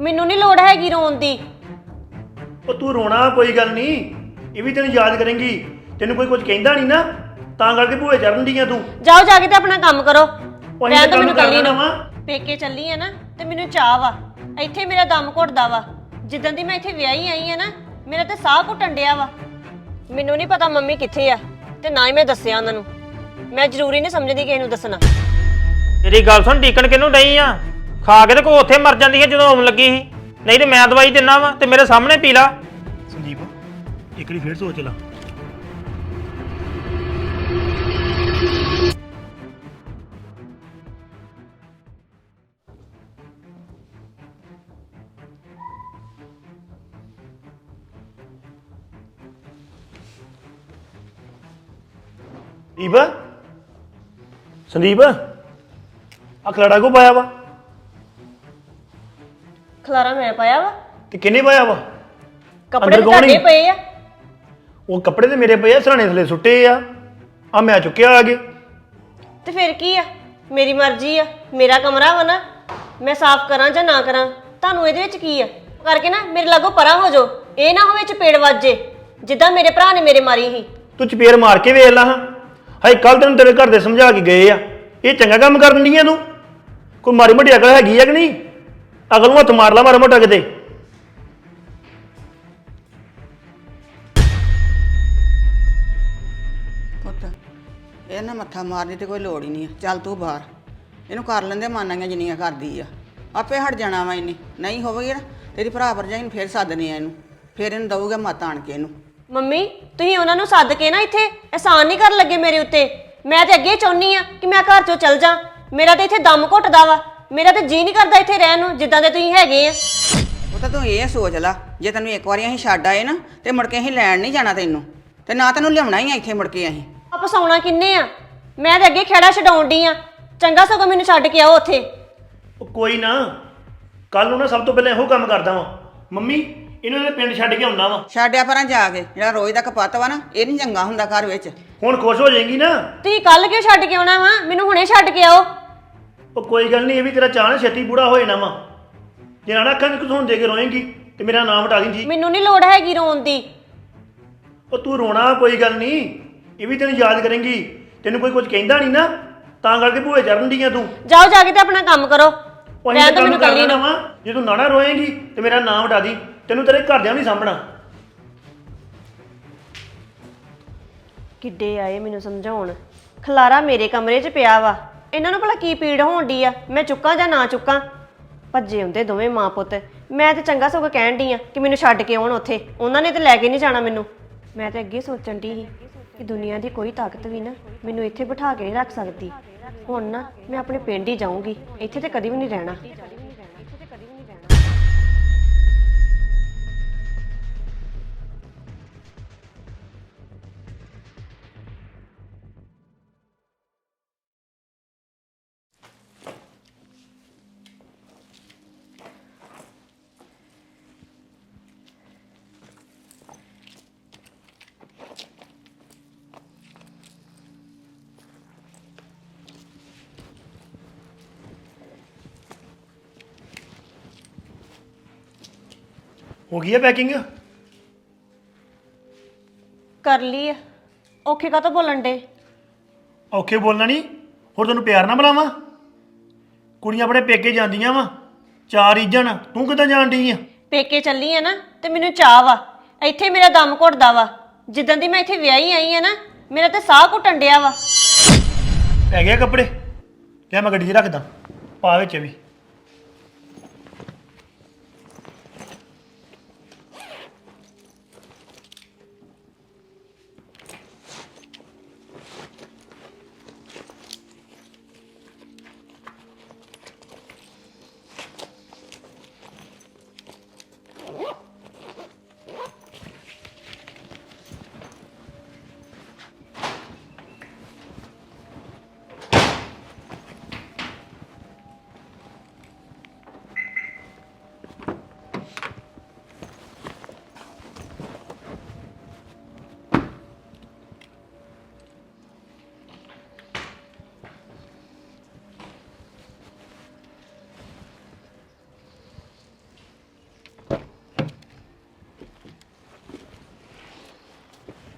ਮੈਨੂੰ ਨਹੀਂ ਲੋੜ ਹੈਗੀ ਰੋਣ ਦੀ। ਉਹ ਤੂੰ ਰੋਣਾ ਕੋਈ ਗੱਲ ਨਹੀਂ ਇਹ ਵੀ ਤੈਨੂੰ ਯਾਦ ਕਰੇਂਗੀ। ਤੈਨੂੰ ਕੋਈ ਕੁਝ ਕਹਿੰਦਾ ਨਹੀਂ ਨਾ ਤਾਂ ਕਰਕੇ ਭੂਏ ਚੜਨ ਦੀਆਂ ਤੂੰ। ਜਾਓ ਜਾ ਕੇ ਤੇ ਆਪਣਾ ਕੰਮ ਕਰੋ। ਉਹ ਅਸੀਂ ਰਹਿਣ ਤਾਂ ਦਿਓ ਕੰਮ ਮੈਨੂੰ ਕੱਲੀ ਕਰਨਾ ਨੂੰ ਵਾ। ਪੇਕੇ ਚੱਲੀ ਆ ਨਾ ਤੇ ਮੈਨੂੰ ਚਾਹ ਵਾ। ਇੱਥੇ ਮੇਰਾ ਦਮ ਘੁੱਟਦਾ ਵਾ। ਜਿੱਦਾਂ ਦੀ ਮੈਂ ਇੱਥੇ ਵਿਆਹੀ ਆਈ ਆ ਨਾ ਮੇਰਾ ਤੇ ਸਾਹ ਘੁੱਟਣ ਡਿਆ ਵਾ। ਮੈਨੂੰ ਨਹੀਂ ਪਤਾ ਮੰਮੀ ਕਿੱਥੇ ਆ ਤੇ ਨਾ ਹੀ ਮੈਂ ਦੱਸਿਆ ਉਹਨਾਂ ਨੂੰ। ਮੈਂ ਜ਼ਰੂਰੀ ਨਹੀਂ ਸਮਝਦੀ ਕਿਸੇ ਨੂੰ ਦੱਸਣਾ। ਤੇਰੀ ਗੱਲ ਸੁਣ ਟੀਕਣ ਕਿਨੂੰ ਡਈ ਆ? ਖਾ ਕੇ ਤੇ ਕੋ ਉੱਥੇ ਮਰ ਜਾਂਦੀ ਹੈ ਜਦੋਂ ਆਉਣ ਲੱਗੀ ਸੀ। ਨਹੀਂ ਤੇ ਮੈਂ ਦਵਾਈ ਦਿੰਨਾ ਵਾ ਤੇ ਮੇਰੇ ਸਾਹਮਣੇ ਪੀ ਲਾ। ਸੰਦੀਪ, ਇੱਕ ਵਾਰੀ ਫੇਰ ਸੋਚ ਲਾ। ਸੰਦੀਪ? ਸੰਦੀਪ ਆ ਖਲੜਾ ਕੋ ਪਾਇਆ ਵਾ? ਖਲਾਰਾ ਮੈਂ ਪਾਇਆ ਵਾ। ਤੇ ਕਿੰਨੇ ਪਾਇਆ ਵਾ? ਕੱਪੜੇ ਅੰਦਰ ਤਾਂ ਕੌਣ ਤੁਹਾਡੇ? ਪਏ ਆ। ਉਹ ਕੱਪੜੇ ਤੇ ਮੇਰੇ ਪਏ ਆ ਸਰਾਣੇ ਥਲੇ ਸੁੱਟੇ ਆ। ਆ ਮੈਂ ਚੁੱਕਿਆ ਆ ਕੇ ਤੇ ਫਿਰ ਕੀ ਆ? ਮੇਰੀ ਮਰਜ਼ੀ ਆ। ਮੇਰਾ ਕਮਰਾ ਵਾ ਨਾ। ਮੈਂ ਸਾਫ਼ ਕਰਾਂ ਜਾਂ ਨਾ ਕਰਾਂ? ਤੁਹਾਨੂੰ ਇਹਦੇ ਵਿੱਚ ਕੀ ਆ? ਕਰਕੇ ਨਾ ਮੇਰੇ ਲਾਗੋਂ ਪਰਾਂ ਹੋ ਜਾਓ। ਇਹ ਨਾ ਹੋਵੇ ਚਪੇੜ ਵੱਜੇ ਜਿੱਦਾਂ ਮੇਰੇ ਭਰਾ ਨੇ ਮੇਰੇ ਮਾਰੀ ਸੀ। ਤੂੰ ਚਪੇੜ ਮਾਰ ਕੇ ਵੇਖ ਲਾ ਹਾਂ। ਹਾਈ ਕੱਲ ਤੈਨੂੰ ਤੇਰੇ ਘਰ ਦੇ ਸਮਝਾ ਕੇ ਗਏ ਆ। ਇਹ ਚੰਗਾ ਕੰਮ ਕਰਨ ਦੀ ਆ ਤੂੰ? ਕੋਈ ਮਾੜੀ ਮੋਟੀ ਅਕਲ ਹੈਗੀ ਆ ਕਿ ਨਹੀਂ? ਅਕਲ ਨੂੰ ਹੱਥ ਮਾਰ ਲਾ ਮਾੜਾ ਮੋਟਾ ਕਿਤੇ। ਪੁੱਤ ਇਹ ਨਾ ਮੱਥਾ ਮਾਰਨੀ ਤੇ ਕੋਈ ਲੋੜ ਹੀ ਨਹੀਂ ਆ। ਚੱਲ ਤੂੰ ਬਾਹਰ। ਇਹਨੂੰ ਕਰ ਲੈਂਦੇ ਮਾਨਾਂਗੇ ਜਿੰਨੀਆਂ ਕਰਦੀ ਆ। ਆਪੇ ਹਟ ਜਾਣਾ ਵਾ ਇਹਨੇ। ਨਹੀਂ ਹੋਵੇਗੀ ਨਾ ਤੇਰੀ ਭਰਾ ਭਰਜਾਈ ਨੂੰ ਫੇਰ ਸੱਦਨੇ ਆ ਇਹਨੂੰ। ਫੇਰ ਇਹਨੂੰ ਦਊਗਾ ਮੱਤ ਆਣ ਕੇ ਇਹਨੂੰ। ਮੰਮੀ ਤੁਸੀਂ ਉਹਨਾਂ ਨੂੰ ਸੱਦ ਕੇ ਨਾ ਇੱਥੇ ਅਹਿਸਾਨ ਨਹੀਂ ਕਰਨ ਲੱਗੇ ਮੇਰੇ ਉੱਤੇ। ਮੈਂ ਤੇ ਅੱਗੇ ਚਾਹੁੰਨੀ ਆ ਕਿ ਮੈਂ ਘਰ ਚੋਂ ਚਲ ਜਾ। ਮੇਰਾ ਤੇ ਇੱਥੇ ਦਮ ਘੁੱਟਦਾ ਵਾ। ਮੇਰਾ ਤੇ ਜੀ ਨਹੀਂ ਕਰਦਾ ਇੱਥੇ ਰਹਿਣ ਨੂੰ ਜਿੱਦਾਂ ਦੇ ਤੁਸੀਂ ਹੈਗੇ ਆ। ਉਹ ਤਾਂ ਤੂੰ ਇਹ ਸੋਚ ਲੈ ਜੇ ਤੈਨੂੰ ਇੱਕ ਵਾਰੀ ਅਸੀਂ ਛੱਡ ਆਏ ਨਾ ਤੇ ਮੁੜ ਕੇ ਅਸੀਂ ਲੈਣ ਨਹੀਂ ਜਾਣਾ ਤੈਨੂੰ। ਤੇ ਨਾ ਤੈਨੂੰ ਲਿਆਉਣਾ ਹੀ ਆ ਇੱਥੇ ਮੁੜ ਕੇ ਅਸੀਂ। ਆਪ ਸੌਣਾ ਕਿੰਨੇ ਆ? ਮੈਂ ਤੇ ਅੱਗੇ ਖੇੜਾ ਛਡਾਉਣ ਡਈ ਆ। ਚੰਗਾ ਸਗੋਂ ਮੈਨੂੰ ਛੱਡ ਕੇ ਆਓ ਉੱਥੇ। ਉਹ ਕੋਈ ਨਾ ਕੱਲ ਨੂੰ ਨਾ ਸਭ ਤੋਂ ਪਹਿਲਾਂ ਇਹੋ ਕੰਮ ਕਰਦਾ ਵਾਂ। ਮੰਮੀ ਇਹਨੂੰ ਇਹਦੇ ਪਿੰਡ ਛੱਡ ਕੇ ਆਉਣਾ ਵਾ। ਛੱਡਿਆ ਪਰਾਂ ਜਾ ਕੇ ਜਿਹੜਾ ਰੋਜ਼ ਦਾ ਕਪੱਤ ਵਾ ਨਾ ਇਹ ਨਹੀਂ ਚੰਗਾ ਹੁੰਦਾ ਘਰ ਵਿੱਚ। ਹੁਣ ਖੁਸ਼ ਹੋ ਜਾਏਗੀ ਨਾ। ਤੁਸੀਂ ਕੱਲ ਕਿਉਂ ਛੱਡ ਕੇ ਆਉਣਾ ਵਾ? ਮੈਨੂੰ ਹੁਣੇ ਛੱਡ ਕੇ ਆਓ। ਉਹ ਕੋਈ ਗੱਲ ਨਹੀਂ ਇਹ ਵੀ ਤੇਰਾ ਚਾਹਣ ਛੇਤੀ ਬੂੜਾ ਹੋ ਜਾਣਾ ਵਾ। ਜੇ ਨਾ ਅੱਖਾਂ 'ਚ ਘਸੋਂ ਦੇ ਕੇ ਰੋਏਂਗੀ ਤੇ ਮੇਰਾ ਨਾਮ ਹਟਾ ਦੀ ਮੈਨੂੰ ਨਹੀਂ ਲੋੜ ਹੈਗੀ ਰੋਣ ਦੀ। ਉਹ ਤੂੰ ਰੋਣਾ ਕੋਈ ਗੱਲ ਨਹੀਂ ਇਹ ਵੀ ਤੈਨੂੰ ਯਾਦ ਕਰੇਂਗੀ। ਤੈਨੂੰ ਕੋਈ ਕੁਝ ਕਹਿੰਦਾ ਨਹੀਂ ਨਾ ਤਾਂ ਕਰਕੇ ਭੂਏ ਚੜਨ ਦੀਆਂ ਤੂੰ। ਜਾਓ ਜਾ ਕੇ ਤੇ ਆਪਣਾ ਕੰਮ ਕਰੋ। ਉਹ ਰਹਿਣ ਦਿਓ ਮੈਨੂੰ ਕੱਲੀ ਕਰਨਾ ਨੂੰ। ਵਾ। ਜੇ ਤੂੰ ਨਾਣਾ ਰੋਏਂਗੀ ਤੇ ਮੇਰਾ ਨਾਮ ਹਟਾ ਦੀ। ਤੈਨੂੰ ਤੇਰੇ ਘਰਦਿਆਂ ਨਹੀਂ ਸਾਂਭਣਾ। ਕਿੱਡੇ ਆਏ ਮੈਨੂੰ ਸਮਝਾਉਣ। ਖਲਾਰਾ ਮੇਰੇ ਕਮਰੇ 'ਚ ਪਿਆ ਵਾ। ਇਹਨਾਂ ਨੂੰ ਭਲਾ ਕੀ ਪੀੜ ਹੋਣ ਡਈ ਆ? ਮੈਂ ਚੁੱਕਾਂ ਜਾਂ ਨਾ ਚੁੱਕਾਂ? ਭੱਜੇ ਹੁੰਦੇ ਦੋਵੇਂ ਮਾਂ ਪੁੱਤ। ਮੈਂ ਤੇ ਚੰਗਾ ਸਗੋਂ ਕਹਿਣ ਡਈ ਆ ਕਿ ਮੈਨੂੰ ਛੱਡ ਕੇ ਆਉਣ ਉੱਥੇ। ਉਹਨਾਂ ਨੇ ਤੇ ਲੈ ਕੇ ਨਹੀਂ ਜਾਣਾ ਮੈਨੂੰ। ਮੈਂ ਤੇ ਅੱਗੇ ਸੋਚਣ ਡਈ ਸੀ ਕਿ ਦੁਨੀਆ ਦੀ ਕੋਈ ਤਾਕਤ ਵੀ ਨਾ ਮੈਨੂੰ ਇੱਥੇ ਬਿਠਾ ਕੇ ਨਹੀਂ ਰੱਖ ਸਕਦੀ। ਹੁਣ ਨਾ ਮੈਂ ਆਪਣੇ ਪਿੰਡ ਹੀ ਜਾਊਂਗੀ। ਇੱਥੇ ਤੇ ਕਦੀ ਵੀ ਨਹੀਂ ਰਹਿਣਾ। ਹੋ ਗਈ ਹੈ ਪੈਕਿੰਗ ਕਰ ਲਈ ਆ। ਔਖੇ ਕਾ ਬੋਲਣ ਡੇ ਔਖੇ ਬੋਲਣਾ ਨਹੀਂ ਹੋਰ ਤੈਨੂੰ ਪਿਆਰ ਨਾ ਬੁਲਾਵਾਂ? ਕੁੜੀਆਂ ਆਪਣੇ ਪੇਕੇ ਜਾਂਦੀਆਂ ਵਾ। ਚਾਰ ਇੱਜਣ ਤੂੰ ਕਿੱਦਾਂ ਜਾਣ ਡਈ ਆ? ਪੇਕੇ ਚੱਲੀ ਆ ਨਾ ਤੇ ਮੈਨੂੰ ਚਾਹ ਵਾ। ਇੱਥੇ ਮੇਰਾ ਦਮ ਘੁੱਟਦਾ ਵਾ। ਜਿੱਦਾਂ ਦੀ ਮੈਂ ਇੱਥੇ ਵਿਆਹੀ ਆਈ ਆ ਨਾ ਮੇਰਾ ਤੇ ਸਾਹ ਘੁੱਟਣ ਡਿਆ ਵਾ। ਪੈ ਗਿਆ ਕੱਪੜੇ। ਕਿਆ ਮੈਂ ਗੱਡੀ 'ਚ ਰੱਖਦਾ। ਪਾ ਵਿੱਚ ਵੀ।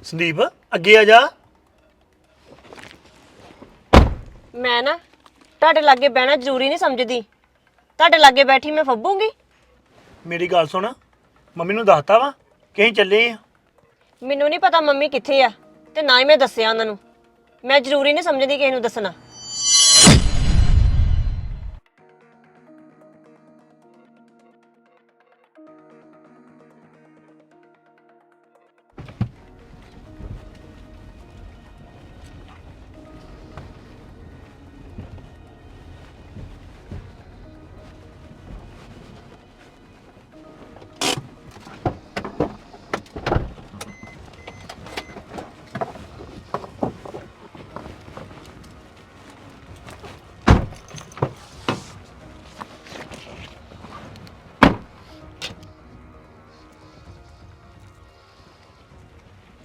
ਸੰਦੀਪ ਅੱਗੇ ਆ ਜਾ। ਮੈਂ ਨਾ ਤੁਹਾਡੇ ਲਾਗੇ ਬਹਿਣਾ ਜ਼ਰੂਰੀ ਨਹੀਂ ਸਮਝਦੀ। ਤੁਹਾਡੇ ਲਾਗੇ ਬੈਠੀ ਮੈਂ ਫੱਬੂਗੀ। ਮੇਰੀ ਗੱਲ ਸੁਣ ਮੰਮੀ ਨੂੰ ਦੱਸਤਾ ਵਾ ਕਿ ਅਸੀਂ ਚੱਲੇ ਆ। ਮੈਨੂੰ ਨਹੀਂ ਪਤਾ ਮੰਮੀ ਕਿੱਥੇ ਆ ਤੇ ਨਾ ਹੀ ਮੈਂ ਦੱਸਿਆ ਉਹਨਾਂ ਨੂੰ। ਮੈਂ ਜ਼ਰੂਰੀ ਨਹੀਂ ਸਮਝਦੀ ਕਿਸੇ ਨੂੰ ਦੱਸਣਾ।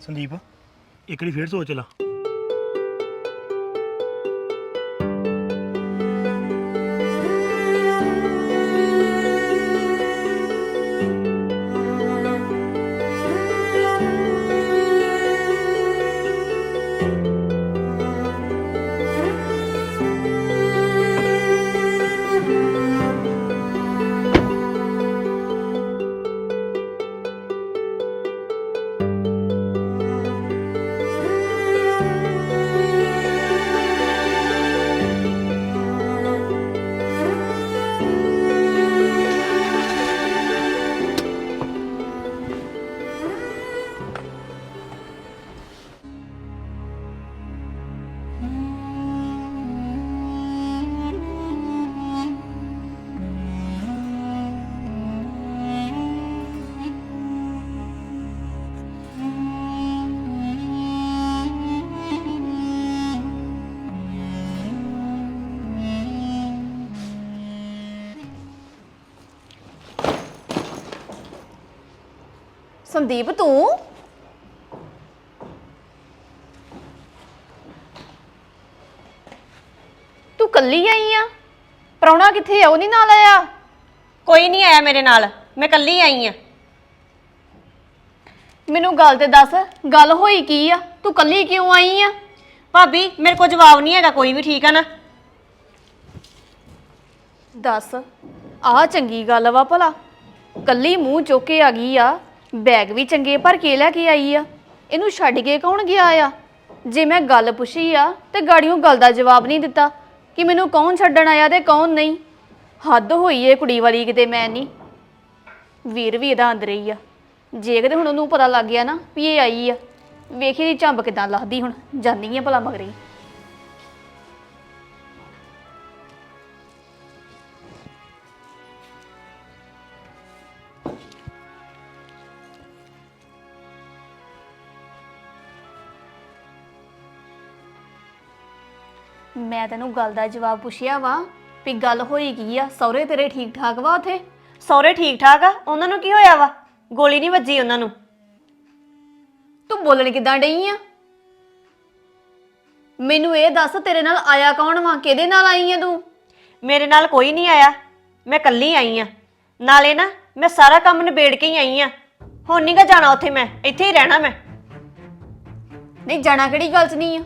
ਸੰਦੀਪ ਇੱਕ ਵਾਰੀ ਫੇਰ ਸੋਚ ਲਾ। ਸੰਦੀਪ ਤੂੰ? ਤੂੰ ਕੱਲੀ ਆਈ ਆ? ਪ੍ਰਾਹੁਣਾ ਕਿੱਥੇ ਆ? ਉਹ ਨਹੀਂ ਨਾਲ ਆਇਆ? ਕੋਈ ਨਹੀਂ ਆਇਆ ਮੇਰੇ ਨਾਲ। ਮੈਂ ਇਕੱਲੀ ਆਈ ਆ। ਮੈਨੂੰ ਗੱਲ ਤੇ ਦੱਸ ਗੱਲ ਹੋਈ ਕੀ ਆ? ਤੂੰ ਕੱਲੀ ਕਿਉਂ ਆਈ ਆ? ਭਾਬੀ ਮੇਰੇ ਕੋਲ ਜਵਾਬ ਨਹੀਂ ਹੈਗਾ ਕੋਈ ਵੀ ਠੀਕ ਆ ਨਾ? ਦੱਸ ਆਹ ਚੰਗੀ ਗੱਲ ਵਾ ਭਲਾ। ਕੱਲੀ ਮੂੰਹ ਚੁੱਕ ਕੇ ਆ ਗਈ ਆ। ਬੈਗ ਵੀ ਚੰਗੇ ਭਰ ਕੇ ਲੈ ਕੇ ਆਈ ਆ। ਇਹਨੂੰ ਛੱਡ ਕੇ ਕੌਣ ਗਿਆ ਆ? ਜੇ ਮੈਂ ਗੱਲ ਪੁੱਛੀ ਆ, ਤੇ ਗਾੜੀਆਂ ਗੱਲ ਦਾ ਜਵਾਬ ਨਹੀਂ ਦਿੱਤਾ ਕਿ ਮੈਨੂੰ ਕੌਣ ਛੱਡਣ ਆਇਆ ਤੇ ਕੌਣ ਨਹੀਂ। ਹੱਦ ਹੋਈ ਏ ਕੁੜੀ ਵਾਲੀ ਕਿਤੇ ਮੈਂ ਨਹੀਂ ਵੀਰ ਵੀ ਇਹਦਾ ਅੰਦਰ ਹੀ ਆ। ਜੇ ਕਿਤੇ ਹੁਣ ਉਹਨੂੰ ਪਤਾ ਲੱਗ ਗਿਆ ਨਾ ਵੀ ਇਹ ਆਈ ਆ, ਵੇਖੀ ਦੀ ਝੰਬ ਕਿਦਾਂ ਲੱਗਦੀ ਹੁਣ। ਜਾਂਦੀ ਆ ਭਲਾ ਮਗਰੇ। ਮੈਂ ਤੈਨੂੰ ਗੱਲ ਦਾ ਜਵਾਬ ਪੁੱਛਿਆ ਵਾ ਵੀ ਗੱਲ ਹੋਈ ਕੀ ਆ? ਸਹੁਰੇ ਤੇਰੇ ਠੀਕ ਠਾਕ ਵਾ ਉਥੇ? ਸਹੁਰੇ ਠੀਕ ਠਾਕ ਆ? ਉਹਨਾਂ ਨੂੰ ਕੀ ਹੋਇਆ ਵਾ? ਗੋਲੀ ਨਹੀਂ ਵੱਜੀ ਉਹਨਾਂ ਨੂੰ? ਤੂੰ ਬੋਲਣ ਕਿਦਾਂ ਡਈ ਆ? ਮੈਨੂੰ ਇਹ ਦੱਸ ਤੇਰੇ ਨਾਲ ਆਇਆ ਕੌਣ ਵਾ? ਕਿਹਦੇ ਨਾਲ ਆਈ ਆ ਤੂੰ? ਮੇਰੇ ਨਾਲ ਕੋਈ ਨਹੀਂ ਆਇਆ। ਮੈਂ ਇਕੱਲੀ ਆਈ ਆ। ਨਾਲੇ ਨਾ ਮੈਂ ਸਾਰਾ ਕੰਮ ਨਿਬੇੜ ਕੇ ਹੀ ਆਈ ਆ। ਹੁਣ ਨੀ ਗਾ ਜਾਣਾ ਉੱਥੇ ਮੈਂ। ਇੱਥੇ ਹੀ ਰਹਿਣਾ ਮੈਂ। ਨਹੀਂ ਜਾਣਾ ਕਿਹੜੀ ਗੱਲ 'ਚ ਨਹੀਂ ਆ?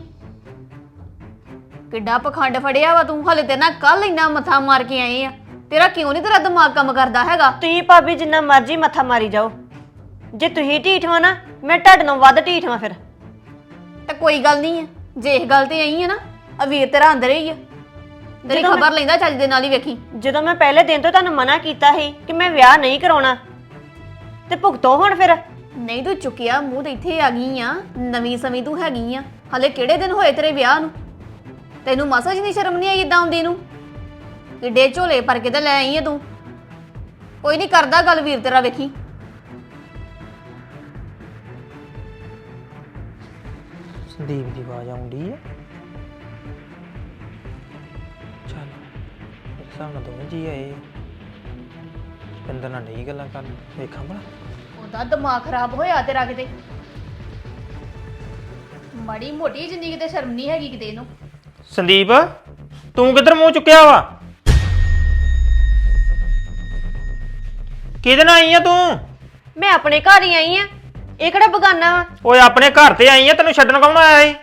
ਕਿੱਡਾ ਪਖੰਡ ਫੜਿਆ ਵਾ ਤੂੰ? ਹਲੇ ਤੇ ਨਾ ਕੱਲ ਇੰਨਾ ਮੱਥਾ ਮਾਰ ਕੇ ਆਏ ਆ। ਤੇਰਾ ਕਿਉਂ ਨਹੀਂ ਤੇਰਾ ਦਿਮਾਗ ਕੰਮ ਕਰਦਾ ਹੈਗਾ? ਤੁਸੀਂ ਭਾਬੀ ਜਿੰਨਾ ਮਰਜ਼ੀ ਮੱਥਾ ਮਾਰੀ ਜਾਓ। ਜੇ ਤੁਸੀਂ ਢੀਠ ਹੋ ਨਾ ਮੈਂ ਤੁਹਾਡੇ ਨਾਲੋਂ ਵੱਧ ਢੀਠ ਹਾਂ ਫਿਰ। ਤੇ ਕੋਈ ਗੱਲ ਨਹੀਂ ਆ। ਜੇ ਇਹ ਗੱਲ ਤੇ ਆਈ ਆ ਨਾ ਆ ਵੀਰ ਤੇਰਾ ਅੰਦਰ ਹੀ ਆ। ਤੇਰੀ ਜਦੋਂ ਖਬਰ ਲੈਂਦਾ ਚੱਜ ਦੇ ਨਾਲ ਹੀ ਵੇਖੀ। ਜਦੋਂ ਮੈਂ ਪਹਿਲੇ ਦਿਨ ਤੋਂ ਤੁਹਾਨੂੰ ਮਨਾ ਕੀਤਾ ਸੀ ਕਿ ਮੈਂ ਵਿਆਹ ਨਹੀਂ ਕਰਾਉਣਾ ਤੇ ਭੁਗਤੋ ਹੁਣ ਫਿਰ। ਨਹੀਂ ਤੂੰ ਚੁੱਕਿਆ ਮੂੰਹ ਤੇ ਇੱਥੇ ਆ ਗਈ ਆ। ਨਵੀਂ ਸਮੀ ਤੂੰ ਹੈਗੀ ਆ। ਹਲੇ ਕਿਹੜੇ ਦਿਨ ਹੋਏ ਤੇਰੇ ਵਿਆਹ ਨੂੰ? ਤੈਨੂੰ ਮਾਸਾ ਜੀ ਨਹੀਂ ਸ਼ਰਮ ਨਹੀਂ ਆਈ ਇਦਾਂ ਆਉਂਦੀ ਨੂੰ? ਕਿੱਡੇ ਝੋਲੇ ਭਰ ਕੇ ਤੇ ਲੈ ਆਈ ਆ ਤੂੰ। ਕੋਈ ਨਹੀਂ ਕਰਦਾ ਗੱਲ ਵੀਰ ਤੇਰਾ ਵੇਖੀ। ਸੰਦੀਪ ਦੀ ਆਵਾਜ਼ ਆਉਂਦੀ ਆ। ਚੱਲ ਮੇਰੇ ਹਿਸਾਬ ਨਾਲ ਦੋਵੇਂ ਜੀ ਆਏ ਪਿੰਦਰ ਨਾਲ ਨਹੀਂ ਗੱਲਾਂ ਕਰਨ ਵੇਖਾਂ ਭਲਾ। ਉਹਦਾ ਦਿਮਾਗ ਖਰਾਬ ਹੋਇਆ ਤੇਰਾ ਕਿਤੇ। ਮੜੀ ਮੋਟੀ ਜ਼ਿੰਦਗੀ ਤੇ ਸ਼ਰਮ ਨਹੀਂ ਹੈਗੀ ਕਿਤੇ ਇਹਨੂੰ। ਸੰਦੀਪ ਤੂੰ ਕਿੱਧਰ ਮੂੰਹ ਚੁੱਕਿਆ ਵਾ? ਕਿਹਦੇ ਨਾਲ ਆਈ ਆ ਤੂੰ? ਮੈਂ ਆਪਣੇ ਘਰ ਹੀ ਆਈ ਆ। ਇਹ ਕਿਹੜਾ ਬਗਾਨਾ ਵਾ? ਓਏ ਆਪਣੇ ਘਰ ਤੇ ਆਈ ਆ ਤੈਨੂੰ ਛੱਡਣ ਕੌਣ ਆਇਆ ਸੀ?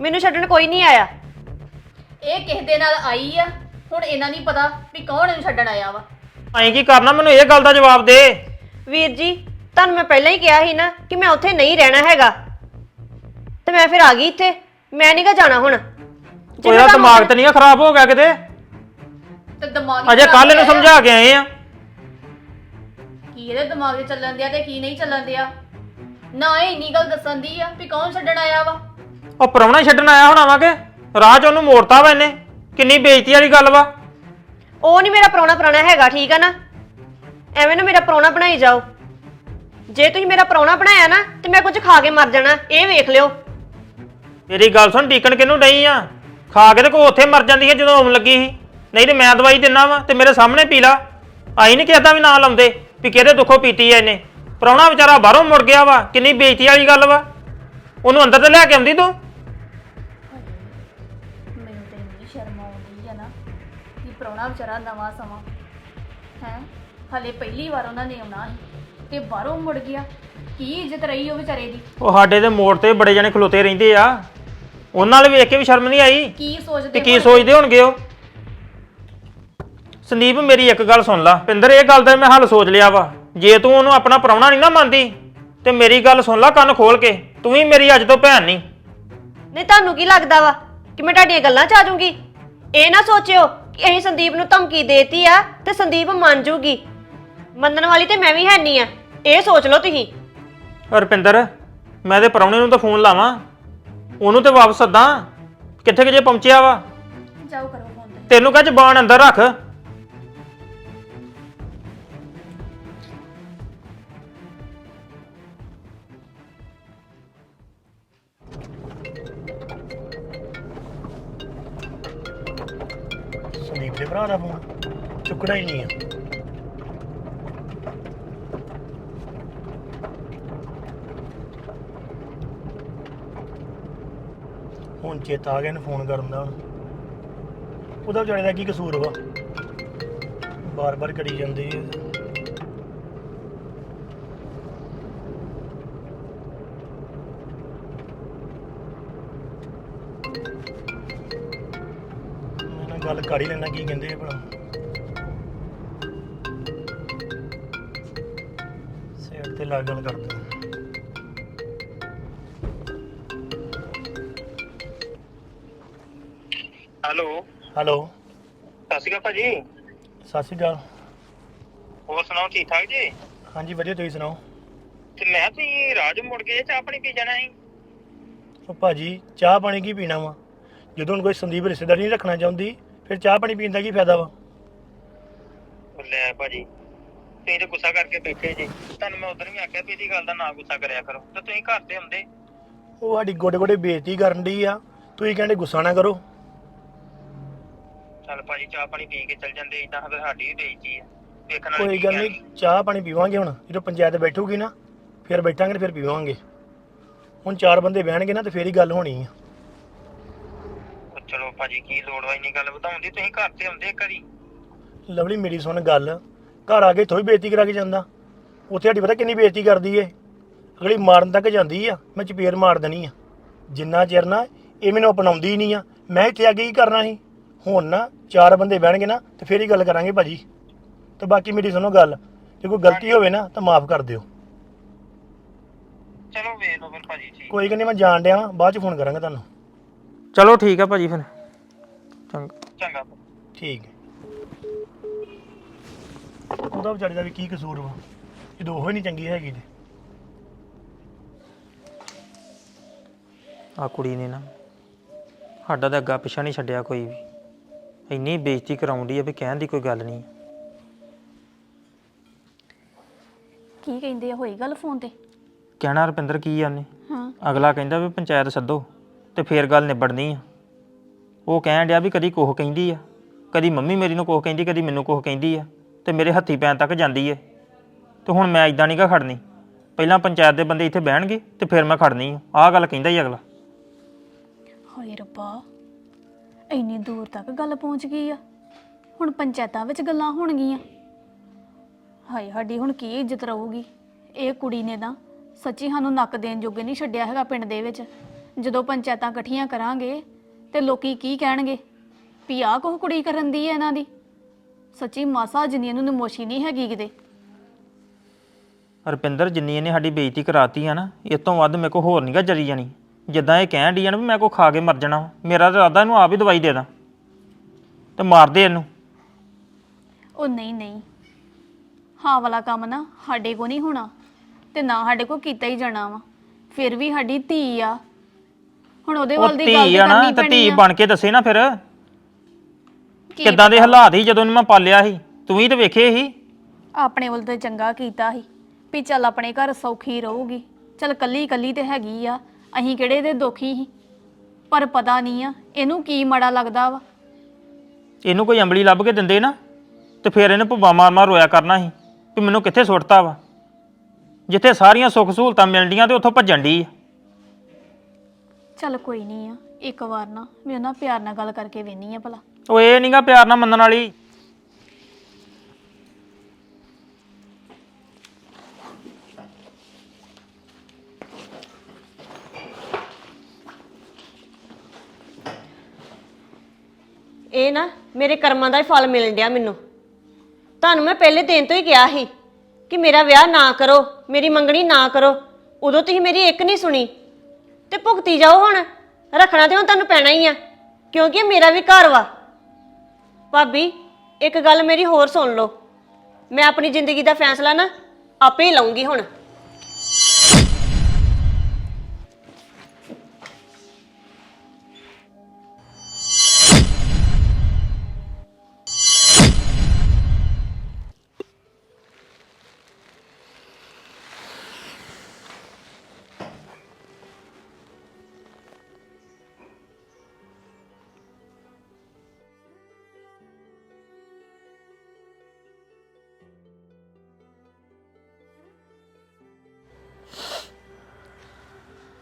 ਮੈਨੂੰ ਛੱਡਣ ਕੋਈ ਨਹੀਂ ਆਇਆ। ਇਹ ਕਿਸੇ ਦੇ ਨਾਲ ਆਈ ਆ? ਹੁਣ ਇਹਨਾਂ ਨਹੀਂ ਪਤਾ ਵੀ ਕੌਣ ਇਹਨੂੰ ਛੱਡਣ ਆਇਆ ਵਾ। ਐਂ ਕੀ ਕਰਨਾ? ਮੈਨੂੰ ਇਹ ਗੱਲ ਦਾ ਜਵਾਬ ਦੇ। ਵੀਰ ਜੀ ਤੁਹਾਨੂੰ ਮੈਂ ਪਹਿਲਾਂ ਹੀ ਕਿਹਾ ਸੀ ਨਾ ਕਿ ਮੈਂ ਉੱਥੇ ਨਹੀਂ ਰਹਿਣਾ ਹੈਗਾ। ਤੇ ਮੈਂ ਫਿਰ ਆ ਗਈ ਇੱਥੇ। ਮੈਂ ਨਹੀਂਗਾ ਜਾਣਾ ਹੁਣ। ਤੁਹਾਨੂੰ- ਦਿਮਾਗ ਤੇ ਨਹੀਂ ਖਰਾਬ ਹੋ ਗਿਆ ਕਿਤੇ? ਤੇ ਦਿਮਾਗ ਅਜੇ ਕੱਲ ਇਹਨੂੰ ਸਮਝਾ ਕੇ ਆਏ ਆ। ਕੀ ਇਹਦੇ ਦਿਮਾਗ 'ਚ ਚੱਲਣ ਦਿਆ ਤੇ ਕੀ ਨਹੀਂ ਚੱਲਣ ਦਿਆ? ਨਾ ਇਹ ਇੰਨੀ ਗੱਲ ਦੱਸਣ ਦੀ ਆ ਵੀ ਕੌਣ ਛੱਡਣ ਆਇਆ ਵਾ। ਉਹ ਪ੍ਰਾਹੁਣਾ ਛੱਡਣ ਆਇਆ ਹੋਣਾ ਵਾ ਕਿ? ਰਾਹ 'ਚ ਉਹਨੂੰ ਮੋੜਤਾ ਵਾ ਇਹਨੇ? ਕਿੰਨੀ ਬੇਇੱਜ਼ਤੀ ਵਾਲੀ ਗੱਲ ਵਾ? ਉਹ ਨਹੀਂ ਮੇਰਾ ਪ੍ਰਾਹੁਣਾ ਪ੍ਰਾਹੁਣਾ ਹੈਗਾ ਠੀਕ ਆ ਨਾ? ਐਵੇਂ ਨਾ ਮੇਰਾ ਪ੍ਰਾਹੁਣਾ ਬਣਾਈ ਜਾਓ। ਜੇ ਤੁਸੀਂ ਮੇਰਾ ਪ੍ਰਾਹੁਣਾ ਬਣਾਇਆ ਨਾ ਤੇ ਮੈਂ ਕੁਝ ਖਾ ਕੇ ਮਰ ਜਾਣਾ। ਇਹ ਵੇਖ ਲਿਓ। ਮੇਰੀ ਗੱਲ ਸੁਣ ਡੀਕਣ ਕਿਹਨੂੰ ਡਈ ਆ? ਖਾ ਕੇ ਤੇ ਕੋ ਉੱਥੇ ਮਰ ਜਾਂਦੀ ਹੈ ਜਦੋਂ ਆਉਣ ਲੱਗੀ ਸੀ। ਨਹੀਂ ਤੇ ਮੈਂ ਦਵਾਈ ਦਿੰਨਾ ਵਾ ਤੇ ਮੇਰੇ ਸਾਹਮਣੇ ਪੀ ਲਾ। ਆਈ ਨਹੀਂ ਕਿਹਦਾ ਵੀ ਨਾ ਲਾਉਂਦੇ ਵੀ ਕਿਹਦੇ ਦੁੱਖੋਂ ਪੀਤੀ ਐ ਇਹਨੇ। ਪ੍ਰਾਹੁਣਾ ਵਿਚਾਰਾ ਬਾਹਰੋਂ ਮੁੜ ਗਿਆ ਵਾ ਕਿੰਨੀ ਬੇਇੱਜ਼ਤੀ ਵਾਲੀ ਗੱਲ ਵਾ। ਉਹਨੂੰ ਅੰਦਰ ਤੇ ਲੈ ਕੇ ਆਉਂਦੀ ਤੂੰ? ਮੈਨੂੰ ਤੇ ਇੰਨੀ ਸ਼ਰਮ ਆਉਂਦੀ ਆ ਨਾ ਕਿ ਪ੍ਰਾਹੁਣਾ ਵਿਚਾਰਾ ਨਵਾਂ ਸਮਾਂ। ਹੈ? ਹਲੇ ਪਹਿਲੀ ਵਾਰ ਉਹਨਾਂ ਨੇ ਆਉਣਾ ਸੀ ਤੇ ਬਾਹਰੋਂ ਮੁੜ ਗਿਆ। ਕੀ ਇੱਜ਼ਤ ਰਹੀ ਉਹ ਵਿਚਾਰੇ ਦੀ? ਉਹ ਸਾਡੇ ਦੇ ਮੋੜ ਤੇ ਬੜੇ ਜਣੇ ਖਲੋਤੇ ਰਹਿੰਦੇ ਆ। ਉਹਨਾਂ ਨਾਲ ਵੇਖ ਕੇ ਵੀ ਸ਼ਰਮ ਨਹੀਂ ਆਈ? ਕੀ ਤੇ ਸੋਚਦੇ ਕੀ ਸੋਚਦੇ ਹੋਣਗੇ ਉਹ? ਸੰਦੀਪ ਮੇਰੀ ਇੱਕ ਗੱਲ ਸੁਣ ਲਾ। ਪਿੰਦਰ ਇਹ ਗੱਲ ਦਾ ਮੈਂ ਹੱਲ ਸੋਚ ਲਿਆ ਵਾ। ਜੇ ਤੂੰ ਉਹਨੂੰ ਆਪਣਾ ਪ੍ਰਾਹੁਣਾ ਨਹੀਂ ਨਾ ਮੰਨਦੀ ਤੇ ਮੇਰੀ ਗੱਲ ਸੁਣ ਲੈ ਕੰਨ ਖੋਲ ਕੇ। ਤੂੰ ਵੀ ਮੇਰੀ ਅੱਜ ਤੋਂ ਭੈਣ ਨਹੀਂ। ਨਹੀਂ ਤੁਹਾਨੂੰ ਕੀ ਲੱਗਦਾ ਵਾ ਕਿ ਮੈਂ ਤੁਹਾਡੀਆਂ ਗੱਲਾਂ 'ਚ ਆ ਜਾਊਂਗੀ? ਇਹ ਨਾ ਸੋਚਿਓ ਕਿ ਅਸੀਂ ਸੰਦੀਪ ਨੂੰ ਧਮਕੀ ਦੇਤੀ ਆ ਤੇ ਸੰਦੀਪ ਮੰਨ ਜੂਗੀ। ਮੰਨਣ ਵਾਲੀ ਤੇ ਮੈਂ ਵੀ ਹੈ ਨਹੀਂ ਆ। ਇਹ ਸੋਚ ਲਓ ਤੁਸੀਂ। ਰੁਪਿੰਦਰ ਮੈਂ ਤੇ ਪ੍ਰਾਹੁਣੇ ਨੂੰ ਤਾਂ ਫੋਨ ਲਾਵਾਂ। ਉਹਨੂੰ ਤੇ ਵਾਪਸ ਸੱਦਾਂ। ਕਿੱਥੇ ਕਿ ਜੇ ਪਹੁੰਚਿਆ ਵਾ? ਜਾਓ ਕਰੋ ਫੋਨ ਤੇ। ਤੈਨੂੰ ਕਹ ਜ਼ਬਾਨ ਅੰਦਰ ਰੱਖ। ਸੰਦੀਪ ਦੇ ਭਰਾ ਦਾ ਫੋਨ ਚੁੱਕਣਾ ਹੀ ਨਹੀਂ ਆ। ਹੁਣ ਚੇਤਾ ਆ ਗਿਆ ਇਹਨੂੰ ਫੋਨ ਕਰਨ ਦਾ। ਹੁਣ ਉਹਦਾ ਵਿਚਾਰੇ ਦਾ ਕੀ ਕਸੂਰ ਵਾ? ਬਾਰ-ਬਾਰ ਕਰੀ ਜਾਂਦੀ ਹੈ ਮੈਂ ਗੱਲ ਕਰ ਹੀ ਲੈਣਾ ਕੀ ਕਹਿੰਦੇ ਆ ਭਲਾ। ਸਾਈਡ ਤੇ ਲਾ ਗੱਲ ਕਰਦੇ ਹੈਲੋ। ਹੈਲੋ। ਸਤਿ ਸ਼੍ਰੀ ਅਕਾਲ ਭਾਜੀ। ਸਤਿ ਸ਼੍ਰੀ ਅਕਾਲ। ਹੋਰ ਸੁਣਾਓ ਠੀਕ ਠਾਕ ਜੀ? ਹਾਂਜੀ ਵਧੀਆ ਤੁਸੀਂ ਸੁਣਾਓ? ਤੇ ਮੈਂ ਤੁਸੀਂ ਰਾਜ ਮੁੜ ਗਏ ਚਾਹ ਪਾਣੀ ਪੀ ਜਾਣਾ ਸੀ। ਉਹ ਭਾਜੀ ਚਾਹ ਪਾਣੀ ਕੀ ਪੀਣਾ ਵਾ? ਜਦੋਂ ਹੁਣ ਕੋਈ ਸੰਦੀਪ ਰਿਸ਼ਤੇਦਾਰ ਨਹੀਂ ਰੱਖਣਾ ਚਾਹੁੰਦੀ ਫਿਰ ਚਾਹ ਪਾਣੀ ਪੀਣ ਦਾ ਕੀ ਫਾਇਦਾ ਵਾ? ਉਹ ਲੈ ਭਾਜੀ ਤੁਸੀਂ ਤੇ ਗੁੱਸਾ ਕਰਕੇ ਬੈਠੇ ਜੀ। ਤੁਹਾਨੂੰ ਮੈਂ ਉਧਰ ਵੀ ਆਖਿਆ ਵੀ ਇਹਦੀ ਗੱਲ ਦਾ ਨਾ ਗੁੱਸਾ ਕਰਿਆ ਕਰੋ। ਤੇ ਤੁਸੀਂ ਘਰ ਤੇ ਹੁੰਦੇ। ਉਹ ਸਾਡੀ ਗੋਡੇ ਗੋਡੇ ਬੇਇੱਜ਼ਤੀ ਕਰਨ ਦੀ ਆ। ਤੁਸੀਂ ਕਹਿੰਦੇ ਗੁੱਸਾ ਨਾ ਕਰੋ। ਚੱਲ ਭਾਜੀ ਚਾਹ ਪਾਣੀ ਪੀ ਕੇ ਚੱਲ ਜਾਂਦੇ ਇਦਾਂ ਫਿਰ ਸਾਡੀ ਵੀ ਬੇਇੱਜ਼ਤੀ ਆ ਵੇਖਣ ਵਾਲੀ ਕੋਈ ਗੱਲ ਨਹੀਂ ਚਾਹ ਪਾਣੀ ਪੀਵਾਂਗੇ ਹੁਣ ਜਦੋਂ ਪੰਚਾਇਤ ਬੈਠੂਗੀ ਨਾ ਫਿਰ ਬੈਠਾਂਗੇ ਤੇ ਫਿਰ ਪੀਵਾਂਗੇ। ਹੁਣ ਚਾਰ ਬੰਦੇ ਬਹਿਣਗੇ ਨਾ ਤੇ ਫੇਰ ਹੀ ਗੱਲ ਹੋਣੀ ਆ। ਚਲੋ ਭਾਜੀ ਕੀ ਲੋੜ ਵਾ ਇੰਨੀ ਗੱਲ ਵਧਾਉਂਦੀ ਤੁਸੀਂ ਘਰ ਤੇ ਹੁੰਦੇ ਕਰੀ ਲਵਲੀ ਮੇਰੀ ਸੁਣ ਗੱਲ। ਘਰ ਆ ਕੇ ਥੋੜੀ ਬੇਇੱਜ਼ਤੀ ਕਰਾ ਕੇ ਜਾਂਦਾ। ਉੱਥੇ ਸਾਡੀ ਪਤਾ ਕਿੰਨੀ ਬੇਇੱਜ਼ਤੀ ਕਰਦੀ ਏ। ਅਗਲੀ ਮਾਰਨ ਤੱਕ ਜਾਂਦੀ ਆ ਮੈਂ ਚਪੇੜ ਮਾਰ ਦੇਣੀ ਆ। ਜਿੰਨਾ ਚਿਰ ਨਾ ਇਹ ਮੈਨੂੰ ਅਪਣਾਉਂਦੀ ਨਹੀਂ ਆ ਮੈਂ ਇੱਥੇ ਆ ਕੇ ਕੀ ਕਰਨਾ ਸੀ? ਹੁਣ ਨਾ ਚਾਰ ਬੰਦੇ ਬਹਿਣਗੇ ਨਾ ਤੇ ਫੇਰ ਹੀ ਗੱਲ ਕਰਾਂਗੇ ਭਾਜੀ। ਤੇ ਬਾਕੀ ਮੇਰੀ ਸੁਣੋ ਗੱਲ ਜੇ ਕੋਈ ਗਲਤੀ ਹੋਵੇ ਨਾ ਤਾਂ ਮਾਫ ਕਰ ਦਿਓ। ਚਲੋ ਵੇਖ ਲਓ ਫਿਰ ਭਾਜੀ ਠੀਕ। ਕੋਈ ਗੱਲ ਨਹੀਂ ਮੈਂ ਜਾਣ ਡਿਆ ਵਾਂ, ਬਾਅਦ ਚ ਫੋਨ ਕਰਾਂਗਾ ਤੁਹਾਨੂੰ। ਚਲੋ ਠੀਕ ਆ ਭਾਜੀ ਫਿਰ। ਚੰਗਾ। ਚੰਗਾ। ਠੀਕ ਹੈ। ਉਹਦਾ ਵਿਚਾਰੇ ਦਾ ਵੀ ਕੀ ਕਸੂਰ ਵਾ? ਜਦੋਂ ਉਹ ਹੀ ਨਹੀਂ ਚੰਗੀ ਹੈਗੀ ਤੇ। ਆ ਕੁੜੀ ਨੇ ਨਾ ਸਾਡਾ ਤਾਂ ਅੱਗਾ ਪਿਛਾ ਨਹੀਂ ਛੱਡਿਆ ਕੋਈ ਵੀ। ਇੰਨੀ ਬੇਇੱਜ਼ਤੀ ਕਰਾਉਂਦੀ ਆ ਵੀ ਕਹਿਣ ਦੀ ਕੋਈ ਗੱਲ ਨਹੀਂ। ਕੀ ਕਹਿੰਦੇ ਆ ਹੋਈ ਗੱਲ ਫੋਨ ਤੇ? ਕਹਿਣਾ ਰੁਪਿੰਦਰ ਕੀ ਆ ਉਹਨੇ? ਹਾਂ। ਅਗਲਾ ਕਹਿੰਦਾ ਵੀ ਪੰਚਾਇਤ ਸੱਦੋ ਤੇ ਫੇਰ ਗੱਲ ਨਿਬੜਨੀ ਆ। ਉਹ ਕਹਿਣ ਡਿਆ ਵੀ ਕਦੀ ਕੋਹ ਕਹਿੰਦੀ ਆ ਕਦੀ ਮੰਮੀ ਮੇਰੀ ਨੂੰ ਕੋਹ ਕਹਿੰਦੀ ਕਦੀ ਮੈਨੂੰ ਕੋਹ ਕਹਿੰਦੀ ਆ ਤੇ ਮੇਰੇ ਹੱਥੀ ਪੈਣ ਤੱਕ ਜਾਂਦੀ ਏ। ਤੇ ਹੁਣ ਮੈਂ ਇਦਾਂ ਨਹੀਂਗਾ ਖੜਨੀ। ਪਹਿਲਾਂ ਪੰਚਾਇਤ ਦੇ ਬੰਦੇ ਇੱਥੇ ਬਹਿਣਗੇ ਤੇ ਫਿਰ ਮੈਂ ਖੜਨੀ ਆ। ਆਹ ਗੱਲ ਕਹਿੰਦਾ ਹੀ ਅਗਲਾ। ਹਾਏ ਰੱਬਾ। ਇੰਨੀ ਦੂਰ ਤੱਕ ਗੱਲ ਪਹੁੰਚ ਗਈ ਆ। ਹੁਣ ਪੰਚਾਇਤਾਂ ਵਿੱਚ ਗੱਲਾਂ ਹੋਣਗੀਆਂ। ਹਾਏ, ਸਾਡੀ ਹੁਣ ਕੀ ਇੱਜ਼ਤ ਰਹੂਗੀ? ਇਹ ਕੁੜੀ ਨੇ ਤਾਂ ਸੱਚੀ ਸਾਨੂੰ ਨੱਕ ਦੇਣ ਜੋਗੇ ਨਹੀਂ ਛੱਡਿਆ ਹੈਗਾ ਪਿੰਡ ਦੇ ਵਿੱਚ। ਜਦੋਂ ਪੰਚਾਇਤਾਂ ਇਕੱਠੀਆਂ ਕਰਾਂਗੇ ਤੇ ਲੋਕੀ ਕੀ ਕਹਿਣਗੇ? ਵੀ ਆਹ ਕੋਹ ਕੁੜੀ ਕਰਨ ਦੀ ਹੈ ਇਹਨਾਂ ਦੀ। ਸੱਚੀ ਮਾਸਾ ਜਿੰਨੀ ਇਹਨੂੰ ਨਮੋਸ਼ੀ ਨਹੀਂ ਹੈਗੀ ਕਿਤੇ। ਰੁਪਿੰਦਰ ਜਿੰਨੀ ਇਹਨੇ ਸਾਡੀ ਬੇਇੱਜ਼ਤੀ ਕਰਾਤੀ ਆ ਨਾ ਇਸ ਤੋਂ ਵੱਧ ਮੇਰੇ ਕੋ ਹੋਰ ਨਹੀਂਗਾ ਜਰੀ ਜਾਣੀ। ਜਿੱਦਾਂ ਇਹ ਕਹਿਣ ਡਈ ਆ ਨਾ ਵੀ ਮੈਂ ਕੋ ਖਾ ਕੇ ਮਰ ਜਾਣਾ ਵਾ। ਮੇਰਾ ਤਾਂ ਇਰਾਦਾ ਇਹਨੂੰ ਆਪ ਹੀ ਦਵਾਈ ਦੇ ਦਾਂ ਤੇ ਮਾਰ ਦੇ ਇਹਨੂੰ। ਉਹ ਨਹੀਂ ਨਹੀਂ। ਹਾਂ ਵਾਲਾ ਕੰਮ ਨਾ ਸਾਡੇ ਕੋ ਨਹੀਂ ਹੋਣਾ ਤੇ ਨਾ ਸਾਡੇ ਕੋ ਕੀਤਾ ਹੀ ਜਾਣਾ ਵਾ ਫਿਰ ਵੀ ਸਾਡੀ ਧੀ ਆ। ਹੁਣ ਉਹਦੇ ਉਹ ਵੱਲ ਦੀ ਗੱਲ ਧੀ ਤੇ ਆ ਨਾ ਕਰਨੀ ਤੇ ਪੈਣੀ ਧੀ ਆ। ਬਣ ਕੇ ਦੱਸੇ ਨਾ ਫਿਰ। ਕੀ ਕਿੱਦਾਂ ਦੇ ਹਾਲਾਤ ਸੀ ਜਦੋਂ ਇਹਨੂੰ ਮੈਂ ਪਾਲਿਆ ਸੀ? ਤੂੰ ਹੀ ਤਾਂ ਵੇਖੇ ਸੀ? ਆਪਣੇ ਵੱਲ ਤੇ ਚੰਗਾ ਕੀਤਾ ਸੀ ਵੀ ਚੱਲ ਆਪਣੇ ਘਰ ਸੌਖੀ ਰਹੂਗੀ। ਚੱਲ ਕੱਲੀ ਕੱਲੀ ਤੇ ਹੈਗੀ ਆ। ਅਸੀਂ ਕਿਹੜੇ ਦੇ ਦੁਖੀ ਸੀ? ਪਰ ਪਤਾ ਨਹੀਂ ਆ ਇਹਨੂੰ ਕੀ ਮਾੜਾ ਲੱਗਦਾ ਵਾ? ਇਹਨੂੰ ਕੋਈ ਅੰਬਲੀ ਲੱਭ ਕੇ ਦਿੰਦੇ ਨਾ ਤੇ ਫਿਰ ਇਹਨੇ ਭੁੱਬਾ ਮਾਰ ਮਾਰ ਰੋਇਆ ਕਰਨਾ ਸੀ ਵੀ ਮੈਨੂੰ ਕਿੱਥੇ ਸੁੱਟਤਾ ਵਾ। ਜਿੱਥੇ ਸਾਰੀਆਂ ਸੁੱਖ ਸਹੂਲਤਾਂ ਮਿਲਦੀਆਂ ਤੇ ਉੱਥੋਂ ਭੱਜਣ ਦੀ ਚੱਲ ਕੋਈ ਨਹੀਂ ਆ ਇੱਕ ਵਾਰ ਨਾ ਮੈਂ ਉਹਨਾਂ ਪਿਆਰ ਨਾਲ ਗੱਲ ਕਰਕੇ ਵੇਨੀ ਆ ਭਲਾ। ਉਹ ਇਹ ਨਹੀਂਗਾ ਪਿਆਰ ਨਾਲ ਮੰਨਣ ਵਾਲੀ ਇਹ ਨਾ ਮੇਰੇ ਕਰਮਾਂ ਦਾ ਹੀ ਫਲ ਮਿਲਣ ਡਿਆ ਮੈਨੂੰ। ਤੁਹਾਨੂੰ ਮੈਂ ਪਹਿਲੇ ਦਿਨ ਤੋਂ ਹੀ ਕਿਹਾ ਸੀ ਕਿ ਮੇਰਾ ਵਿਆਹ ਨਾ ਕਰੋ, ਮੇਰੀ ਮੰਗਣੀ ਨਾ ਕਰੋ। ਉਦੋਂ ਤੁਸੀਂ ਮੇਰੀ ਇੱਕ ਨਹੀਂ ਸੁਣੀ। ਤੇ ਭੁਗਤੀ ਜਾਓ ਹੁਣ, ਰੱਖਣਾ ਤੇ ਹੁਣ ਤੁਹਾਨੂੰ ਪੈਣਾ ਹੀ ਆ, ਕਿਉਂਕਿ ਇਹ ਮੇਰਾ ਵੀ ਘਰ ਵਾ। ਭਾਬੀ, ਇੱਕ ਗੱਲ ਮੇਰੀ ਹੋਰ ਸੁਣ ਲਓ। ਮੈਂ ਆਪਣੀ ਜ਼ਿੰਦਗੀ ਦਾ ਫੈਸਲਾ ਨਾ ਆਪੇ ਹੀ ਲਵਾਂਗੀ ਹੁਣ।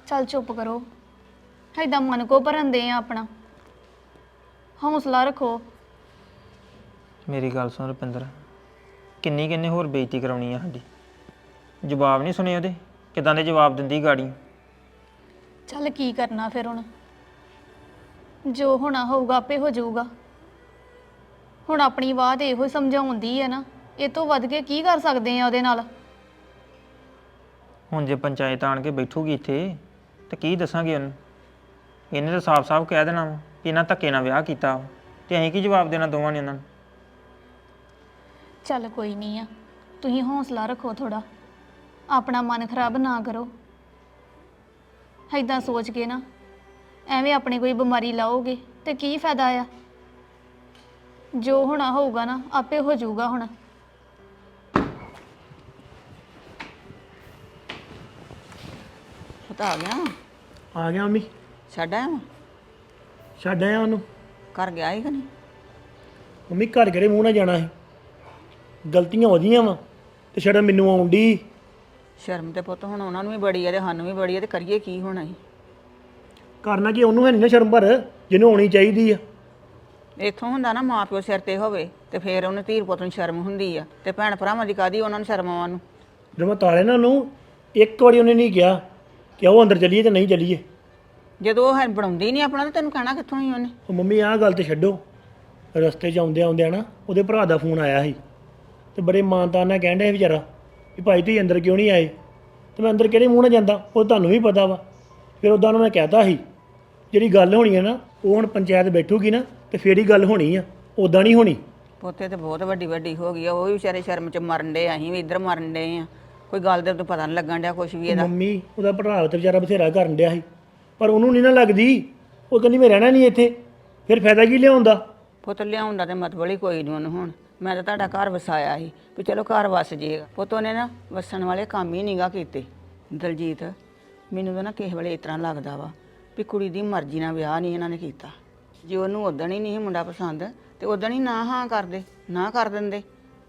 ਚੱਲ ਚੁੱਪ ਕਰੋ। ਐਦਾਂ ਮਨ ਕੋ ਭਰਨ ਦੇ ਆ ਆਪਣਾ। ਹੌਸਲਾ ਰੱਖੋ। ਮੇਰੀ ਗੱਲ ਸੁਣ ਰੁਪਿੰਦਰ ਕਿੰਨੀ ਕਿੰਨੇ ਹੋਰ ਬੇਇੱਜ਼ਤੀ ਕਰਾਉਣੀ ਆ ਸਾਡੀ? ਜਵਾਬ ਨਹੀਂ ਸੁਣੇ ਉਹਦੇ? ਕਿਦਾਂ ਦੇ ਜਵਾਬ ਦਿੰਦੀ ਗਾੜੀ ਚੱਲ ਕੀ ਕਰਨਾ ਫਿਰ ਹੁਣ? ਜੋ ਹੋਣਾ ਹੋਊਗਾ ਆਪੇ ਹੋ ਜਾਊਗਾ। ਹੁਣ ਆਪਣੀ ਬਾਤ ਇਹੋ ਹੀ ਸਮਝਾਉਂਦੀ ਹੈ ਨਾ ਇਹ ਤੋਂ ਵੱਧ ਕੇ ਕੀ ਕਰ ਸਕਦੇ ਆ ਉਹਦੇ ਨਾਲ? ਹੁਣ ਜੇ ਪੰਚਾਇਤ ਆਣ ਕੇ ਬੈਠੂਗੀ ਇੱਥੇ ਤੇ ਕੀ ਦੱਸਾਂਗੇ ਉਹਨੂੰ? ਇਹਨੇ ਤਾਂ ਸਾਫ਼-ਸਾਫ਼ ਕਹਿ ਦੇਣਾ ਵਾ ਕਿ ਇਹਨਾਂ ਧੱਕੇ ਨਾਲ ਵਿਆਹ ਕੀਤਾ ਵਾ। ਤੇ ਅਸੀਂ ਕੀ ਜਵਾਬ ਦੇਣਾ ਦੋਵਾਂ ਨੇ ਉਹਨਾਂ ਨੂੰ? ਚੱਲ ਕੋਈ ਨਹੀਂ ਆ। ਤੁਸੀਂ ਹੌਸਲਾ ਰੱਖੋ ਥੋੜਾ ਆਪਣਾ ਮਨ ਖਰਾਬ ਨਾ ਕਰੋ। ਐਦਾਂ ਸੋਚ ਕੇ ਨਾ, ਐਵੇਂ ਆਪਣੀ ਕੋਈ ਬਿਮਾਰੀ ਲਾਓਗੇ ਤੇ ਕੀ ਫਾਇਦਾ ਆ? ਜੋ ਹੋਣਾ ਹੋਊਗਾ ਨਾ, ਆਪੇ ਹੋ ਜਾਊਗਾ ਹੁਣ। ਪਤਾ ਆ ਗਿਆ। ਆ ਗਿਆ ਮੰਮੀ। ਛੱਡ ਆਇਆ ਵਾਂ? ਛੱਡ ਆਇਆ ਉਹਨੂੰ। ਘਰ ਗਿਆ ਹੀ ਕਿ ਨਹੀਂ? ਮੰਮੀ ਘਰ ਕਿਹੜੇ ਮੂੰਹ ਨਾਲ ਜਾਣਾ ਸੀ? ਗਲਤੀਆਂ ਉਹਦੀਆਂ ਵਾ ਤੇ ਛੜਾ ਮੈਨੂੰ ਆਉਂਦੀ ਸ਼ਰਮ ਤੇ ਪੁੱਤ ਹੁਣ ਉਹਨਾਂ ਨੂੰ ਵੀ ਬੜੀ ਆ ਤੇ ਸਾਨੂੰ ਵੀ ਬੜੀ ਆ ਤੇ ਕਰੀਏ ਕੀ ਹੋਣਾ ਸੀ ਕਰਨਾ ਕੀ ਉਹਨੂੰ ਹੈ ਨਹੀਂ ਨਾ ਸ਼ਰਮ ਪਰ ਜਿਹਨੂੰ ਆਉਣੀ ਚਾਹੀਦੀ ਆ। ਇੱਥੋਂ ਹੁੰਦਾ ਨਾ ਮਾਂ ਪਿਓ ਸਿਰ ਤੇ ਹੋਵੇ ਤੇ ਫੇਰ ਉਹਨੂੰ ਧੀਰ ਪੁੱਤ ਨੂੰ ਸ਼ਰਮ ਹੁੰਦੀ ਆ ਤੇ ਭੈਣ ਭਰਾਵਾਂ ਦੀ ਕਾਦੀ ਉਹਨਾਂ ਨੂੰ ਸ਼ਰਮ ਆਵਾਂ ਨੂੰ? ਜਦੋਂ ਮੈਂ ਤਾਲੇ ਨਾਲ ਨੂੰ ਇੱਕ ਵਾਰੀ ਉਹਨੇ ਨਹੀਂ ਕਿਹਾ ਕਿ ਉਹ ਅੰਦਰ ਚੱਲੀਏ ਤੇ ਨਹੀਂ ਚੱਲੀਏ? ਜਦੋਂ ਉਹ ਹੈ ਬਣਾਉਂਦੀ ਨਹੀਂ ਆਪਣਾ ਤੇ ਤੈਨੂੰ ਕਹਿਣਾ ਕਿੱਥੋਂ ਹੀ ਉਹਨੇ? ਉਹ ਮੰਮੀ ਆਹ ਗੱਲ ਤੇ ਛੱਡੋ। ਰਸਤੇ 'ਚ ਆਉਂਦੇ ਆਉਂਦੇ ਨਾ ਉਹਦੇ ਭਰਾ ਦਾ ਫੋਨ ਆਇਆ ਸੀ। ਤੇ ਬੜੇ ਮਾਨਤਾਨ ਨਾਲ ਕਹਿਣ ਡਿਆ ਸੀ ਵਿਚਾਰਾ ਵੀ ਭਾਈ ਤੁਸੀਂ ਅੰਦਰ ਕਿਉਂ ਨਹੀਂ ਆਏ? ਤੇ ਮੈਂ ਅੰਦਰ ਕਿਹੜੇ ਮੂੰਹ ਨਾਲ ਜਾਂਦਾ? ਉਹ ਤੁਹਾਨੂੰ ਵੀ ਪਤਾ ਵਾ। ਫਿਰ ਉਦਾਂ ਨੂੰ ਮੈਂ ਕਹਿਤਾ ਸੀ ਜਿਹੜੀ ਗੱਲ ਹੋਣੀ ਹੈ ਨਾ ਉਹ ਹੁਣ ਪੰਚਾਇਤ ਬੈਠੂਗੀ ਨਾ ਤੇ ਫੇਰ ਹੀ ਗੱਲ ਹੋਣੀ ਆ। ਉਦਾਂ ਨਹੀਂ ਹੋਣੀ। ਪੋਤੇ ਤੇ ਬਹੁਤ ਵੱਡੀ ਵੱਡੀ ਹੋ ਗਈ ਆ ਉਹ ਵੀ ਵਿਚਾਰੇ ਸ਼ਰਮ ਚ ਮਰਨ ਡੇ ਅਸੀਂ ਵੀ ਇੱਧਰ ਮਰਨ ਡੇ ਆ। ਕੋਈ ਗੱਲ ਦੇ ਤੋਂ ਪਤਾ ਨਹੀਂ ਲੱਗਣ ਡਿਆ ਕੁਝ ਵੀ ਇਹਦਾ। ਮੰਮੀ ਉਹਦਾ ਭਰਾ ਤੇ ਵਿਚਾਰਾ ਬਥੇਰਾ ਕਰਨ ਡਿਆ ਸੀ ਪਰ ਉਹਨੂੰ ਨਹੀਂ ਨਾ ਲੱਗਦੀ। ਉਹ ਕਹਿੰਦੀ ਮੈਂ ਰਹਿਣਾ ਨਹੀਂ ਇੱਥੇ ਫਿਰ ਫਾਇਦਾ ਕੀ ਲਿਆਉਂਦਾ ਪੁੱਤ ਲਿਆਉਣ ਦਾ ਤੇ ਮਤਲਬ ਹੀ ਕੋਈ ਨਹੀਂ ਉਹਨੂੰ ਹੁਣ। ਮੈਂ ਤਾਂ ਤੁਹਾਡਾ ਘਰ ਵਸਾਇਆ ਸੀ ਵੀ ਚਲੋ ਘਰ ਵਸ ਜੇਗਾ ਪੁੱਤ ਉਹਨੇ ਨਾ ਵਸਣ ਵਾਲੇ ਕੰਮ ਹੀ ਨਹੀਂਗਾ ਕੀਤੇ ਦਲਜੀਤ। ਮੈਨੂੰ ਤਾਂ ਨਾ ਕਿਸੇ ਵੇਲੇ ਇਸ ਤਰ੍ਹਾਂ ਲੱਗਦਾ ਵਾ ਵੀ ਕੁੜੀ ਦੀ ਮਰਜ਼ੀ ਨਾਲ ਵਿਆਹ ਨਹੀਂ ਇਹਨਾਂ ਨੇ ਕੀਤਾ। ਜੇ ਉਹਨੂੰ ਉਦਣ ਹੀ ਨਹੀਂ ਸੀ ਮੁੰਡਾ ਪਸੰਦ ਤੇ ਉਦਣ ਹੀ ਨਾ ਹਾਂ ਕਰਦੇ ਨਾ ਕਰ ਦਿੰਦੇ।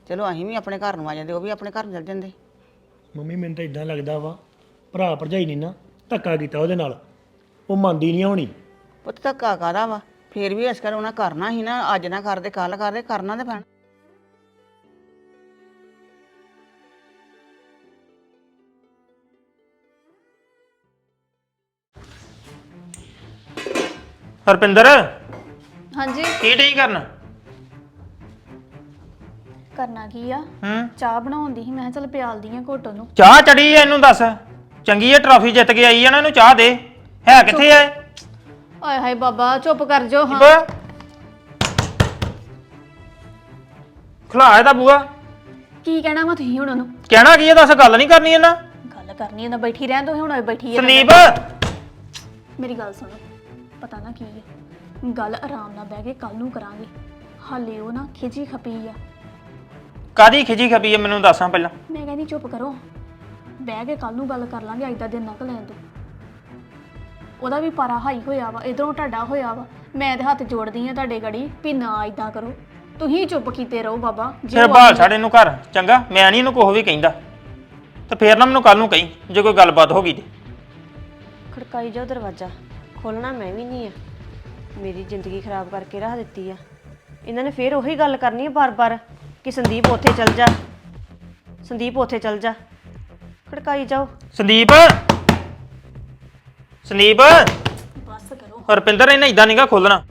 ਚਲੋ ਅਸੀਂ ਵੀ ਆਪਣੇ ਘਰ ਨੂੰ ਆ ਜਾਂਦੇ ਉਹ ਵੀ ਆਪਣੇ ਘਰ ਨੂੰ ਚਲ ਜਾਂਦੇ। ਮੰਮੀ ਮੈਨੂੰ ਤਾਂ ਇਦਾਂ ਲੱਗਦਾ ਵਾ ਭਰਾ ਭਰਜਾਈ ਨੇ ਨਾ ਧੱਕਾ ਕੀਤਾ ਉਹਦੇ ਨਾਲ। ਉਹ ਮੰਨਦੀ ਨਹੀਂ ਹੋਣੀ। ਪੁੱਤ ਧੱਕਾ ਕਾਹਦਾ ਵਾ? ਫੇਰ ਵੀ ਇਸ ਉਹਨਾਂ ਕਰਨਾ ਹੀ ਨਾ ਅੱਜ ਨਾ ਕਰਦੇ ਕੱਲ ਕਰਦੇ ਕਰਨਾ ਤੇ ਪੈਣਾ। ਹਰਪਿੰਦਰ ਹਾਂਜੀ। ਕੀ ਠੀਕ ਕਰਨਾ? ਕਰਨਾ ਕੀ ਆ? ਹੂੰ। ਚਾਹ ਬਣਾਉਂਦੀ ਸੀ ਮੈਂ ਕਿਹਾ ਚੱਲ ਪਿਆਲਦੀ ਆ ਘੋਟੋ ਨੂੰ ਚਾਹ ਚੜੀ ਐ ਇਹਨੂੰ ਦੱਸ। ਚੰਗੀ ਐ ਟਰਾਫੀ ਜਿੱਤ ਕੇ ਆਈ ਐ ਨਾ ਇਹਨੂੰ ਚਾਹ ਦੇ। ਹੈ ਕਿੱਥੇ ਐ? ਆਏ ਹਾਏ ਬਾਬਾ ਚੁੱਪ ਕਰ ਜਾਓ ਹਾਂ। ਖਲਾ ਇਹਦਾ ਬੂਆ ਕੀ ਕਹਿਣਾ ਵਾ ਤੁਸੀਂ ਹੁਣ ਉਹਨੂੰ? ਕਹਿਣਾ ਕੀ ਐ ਦੱਸ ਗੱਲ ਨਹੀਂ ਕਰਨੀ ਇਹਨਾਂ? ਗੱਲ ਕਰਨੀ ਹੈ ਨਾ ਬੈਠੀ ਰਹਿਣ ਦੋ ਹੁਣ ਉਹ ਬੈਠੀ ਹੈ ਸੰਦੀਪ। ਮੇਰੀ ਗੱਲ ਸੁਣੋ ਪਤਾ ਨਾ ਕੀ ਹੈ ਗੱਲ ਆਰਾਮ ਨਾਲ ਬਹਿ ਕੇ ਕੱਲ ਨੂੰ ਕਰਾਂਗੇ। ਹਾਲੇ ਉਹ ਨਾ ਖਿਜੀ ਖਪੀ ਆ। ਕਾਦੀ ਖਿਜੀ ਖਪੀ ਐ ਮੈਨੂੰ ਦੱਸਾਂ ਪਹਿਲਾਂ। ਮੈਂ ਕਹਿੰਦੀ ਚੁੱਪ ਕਰੋ। ਬਹਿ ਕੇ ਕੱਲ ਨੂੰ ਗੱਲ ਕਰ ਲਾਂਗੇ ਅੱਜ ਦਾ ਦਿਨ ਨਾ ਲੈਣ ਦੋ ਉਹਦਾ ਵੀ ਪਾਰਾ ਹਾਈ ਹੋਇਆ ਵਾ ਇਧਰੋਂ ਢਾਡਾ ਹੋਇਆ ਵਾ। ਮੈਂ ਤੇ ਹੱਥ ਜੋੜਦੀ ਆ ਤੁਹਾਡੇ ਗੜੀ ਵੀ ਨਾ ਇਦਾਂ ਕਰੋ। ਤੁਸੀਂ ਚੁੱਪ ਕੀਤੇ ਰਹੋ ਬਾਬਾ ਜੇ ਫਿਰ ਉਹ ਬਾਲ ਆਉਂਦੀ- ਛੱਡ ਇਹਨੂੰ ਘਰ ਚੰਗਾ? ਮੈਂ ਨਹੀਂ ਇਹਨੂੰ ਕੁਛ ਵੀ ਕਹਿੰਦਾ। ਤੇ ਫੇਰ ਨਾ ਮੈਨੂੰ ਕੱਲ ਨੂੰ ਕਹੀਂ ਜੇ ਕੋਈ ਗੱਲਬਾਤ ਹੋ ਗਈ ਤੇ। ਖੜਕਾਈ ਜਾਓ ਦਰਵਾਜ਼ਾ। ਖੋਲਣਾ ਮੈਂ ਵੀ ਨਹੀਂ ਆ। ਮੇਰੀ ਜ਼ਿੰਦਗੀ ਖਰਾਬ ਕਰਕੇ ਰੱਖ ਦਿੱਤੀ ਆ। ਇਹਨਾਂ ਨੇ ਫੇਰ ਉਹੀ ਗੱਲ ਕਰਨੀ ਆ ਬਾਰ-ਬਾਰ। ਕਿ ਸੰਦੀਪ ਉੱਥੇ ਚਲ ਜਾ। ਸੰਦੀਪ ਉੱਥੇ ਚਲ ਜਾ। ਖੜਕਾਈ ਜਾਓ। ਸੰਦੀਪ। ਸੰਦੀਪ। ਬਸ ਕਰੋ। ਹਰਪਿੰਦਰ ਇਹਨੇ ਇਦਾਂ ਨਹੀਂਗਾ ਖੋਲਣਾ।